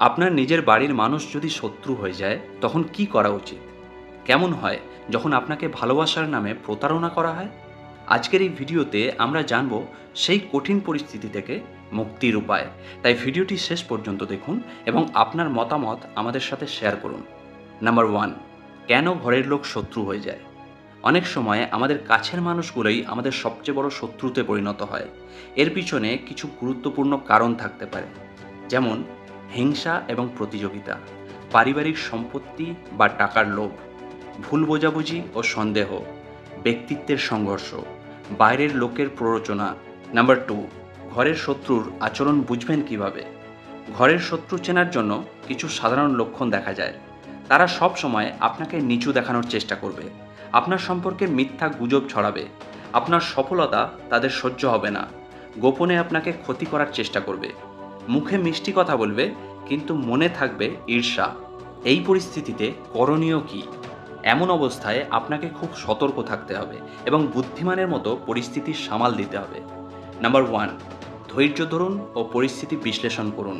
আপনার নিজের বাড়ির মানুষ যদি শত্রু হয়ে যায়, তখন কি করা উচিত? কেমন হয় যখন আপনাকে ভালোবাসার নামে প্রতারণা করা হয়? আজকের এই ভিডিওতে আমরা জানব সেই কঠিন পরিস্থিতি থেকে মুক্তির উপায়। তাই ভিডিওটি শেষ পর্যন্ত দেখুন এবং আপনার মতামত আমাদের সাথে শেয়ার করুন। নাম্বার ওয়ান, কেন ঘরের লোক শত্রু হয়ে যায়? অনেক সময় আমাদের কাছের মানুষগুলোই আমাদের সবচেয়ে বড় শত্রুতে পরিণত হয়। এর পিছনে কিছু গুরুত্বপূর্ণ কারণ থাকতে পারে। যেমন হিংসা এবং প্রতিযোগিতা, পারিবারিক সম্পত্তি বা টাকার লোভ, ভুল বোঝাবুঝি ও সন্দেহ, ব্যক্তিত্বের সংঘর্ষ, বাইরের লোকের প্ররোচনা। নাম্বার টু ঘরের শত্রুর আচরণ বুঝবেন কীভাবে? ঘরের শত্রু চেনার জন্য কিছু সাধারণ লক্ষণ দেখা যায়। তারা সব সময় আপনাকে নিচু দেখানোর চেষ্টা করবে। আপনার সম্পর্কে মিথ্যা গুজব ছড়াবে। আপনার সফলতা তাদের সহ্য হবে না। গোপনে আপনাকে ক্ষতি করার চেষ্টা করবে। মুখে মিষ্টি কথা বলবে, কিন্তু মনে থাকবে ঈর্ষা। এই পরিস্থিতিতে করণীয় কী? এমন অবস্থায় আপনাকে খুব সতর্ক থাকতে হবে এবং বুদ্ধিমানের মতো পরিস্থিতি সামাল দিতে হবে। নাম্বার ওয়ান, ধৈর্য ধরুন ও পরিস্থিতি বিশ্লেষণ করুন।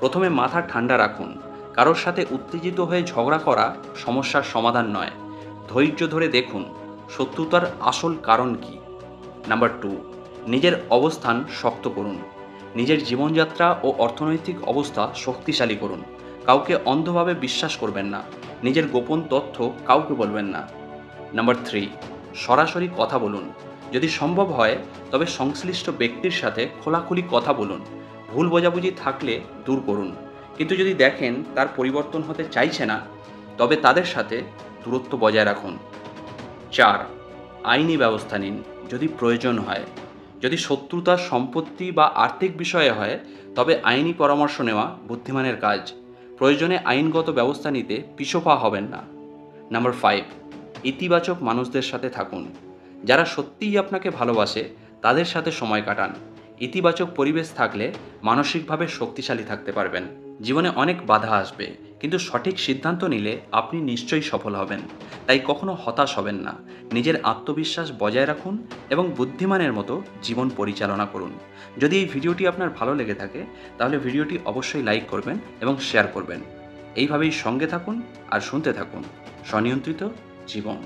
প্রথমে মাথা ঠান্ডা রাখুন। কারোর সাথে উত্তেজিত হয়ে ঝগড়া করা সমস্যার সমাধান নয়। ধৈর্য ধরে দেখুন, শত্রুতার আসল কারণ কি? নাম্বার টু, নিজের অবস্থান শক্ত করুন। নিজের জীবনযাত্রা ও অর্থনৈতিক অবস্থা শক্তিশালী করুন। কাউকে অন্ধভাবে বিশ্বাস করবেন না। নিজের গোপন তথ্য কাউকে বলবেন না। নাম্বার থ্রি, সরাসরি কথা বলুন। যদি সম্ভব হয়, তবে সংশ্লিষ্ট ব্যক্তির সাথে খোলাখুলি কথা বলুন। ভুল বোঝাবুঝি থাকলে দূর করুন। কিন্তু যদি দেখেন তার পরিবর্তন হতে চাইছে না, তবে তাদের সাথে দূরত্ব বজায় রাখুন। চার, আইনি ব্যবস্থা নিন। যদি প্রয়োজন হয়। যদি শত্রুতা, সম্পত্তি বা আর্থিক বিষয়ে হয়, তবে আইনি পরামর্শ নেওয়া বুদ্ধিমানের কাজ। প্রয়োজনে আইনগত ব্যবস্থা নিতে পিছোফা হবেন না। নাম্বার ফাইভ, ইতিবাচক মানুষদের সাথে থাকুন। যারা সত্যিই আপনাকে ভালোবাসে, তাদের সাথে সময় কাটান। ইতিবাচক পরিবেশ থাকলে মানসিকভাবে শক্তিশালী থাকতে পারবেন। জীবনে অনেক বাধা আসবে, কিন্তু সঠিক সিদ্ধান্ত নিলে আপনি নিশ্চয়ই সফল হবেন। তাই কখনো হতাশ হবেন না। নিজের আত্মবিশ্বাস বজায় রাখুন এবং বুদ্ধিমানের মতো জীবন পরিচালনা করুন। যদি এই ভিডিওটি আপনার ভালো লেগে থাকে, তাহলে ভিডিওটি অবশ্যই লাইক করবেন এবং শেয়ার করবেন। এইভাবেই সঙ্গে থাকুন আর শুনতে থাকুন স্বনিয়ন্ত্রিত জীবন।